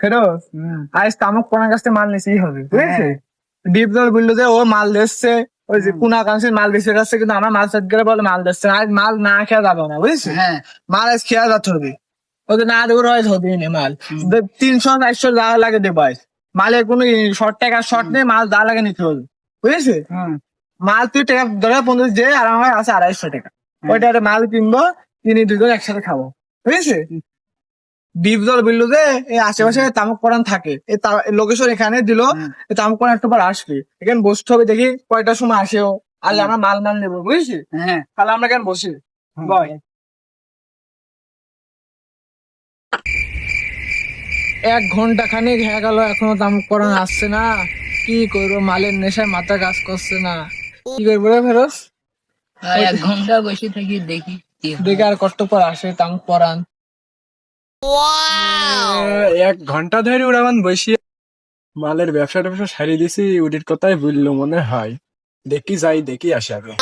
ফেরোজ আজ তামুক কোনার কাছ থেকে মাল নিছেই হবে বুঝেছে? দীপ দল বলল যে ও মাল দিচ্ছে ওই যে কুনা কাউন্সিল মাল বেশি যাচ্ছে কিন্তু আমার মাল সেট করে বলে মাল দিচ্ছে আজ মাল না খেয়ে যাবে না বুঝেছিস হ্যাঁ। মাল আজ খেয়ে যাচ্ছে হবে। ওদের না দেবো রয়েছে হবে না মাল। তিনশো চারশো যা লাগে দেবো আজ। মালের কোনো শর্ট টাকা শর্ট নেই মাল যা লাগে নিতে হবে বুঝেছিস মাল তুই টাকা ধরে পঞ্চাশ যে আর আমার আছে আড়াইশো টাকা। ওইটা মাল কিনবো কিনে দুজন একসাথে খাব বুঝেছিস দ্বীপ দল বলল যে এই আশেপাশে তামুক পরান থাকে। এই লোকেশন এখানে দিল তামুক পরান একটু পর আসবে। এখানে বসতে হবে দেখি কয়টার সময় আসেও আর আমরা মাল মাল নেব বুঝেছিস হ্যাঁ। তাহলে আমরা কেন বসি? বয় এক ঘণ্টা খানিক হয়ে গেল এখনও তামুক পরান আসছে না। কি করব? মালের নেশায় মাথা কাজ করছে না। কি করব রে ফেরোজ? আর এক ঘণ্টা বসে থাকি দেখি। দেখে আর কষ্ট পর আসে তামুক পরান এক ঘণ্টা ধরে উড়াবান বসিয়ে মালের ব্যবসা ট্যাবসা সারি দিছি উডির কথাই বলল মনে হয়। দেখি যাই দেখি আসি আগে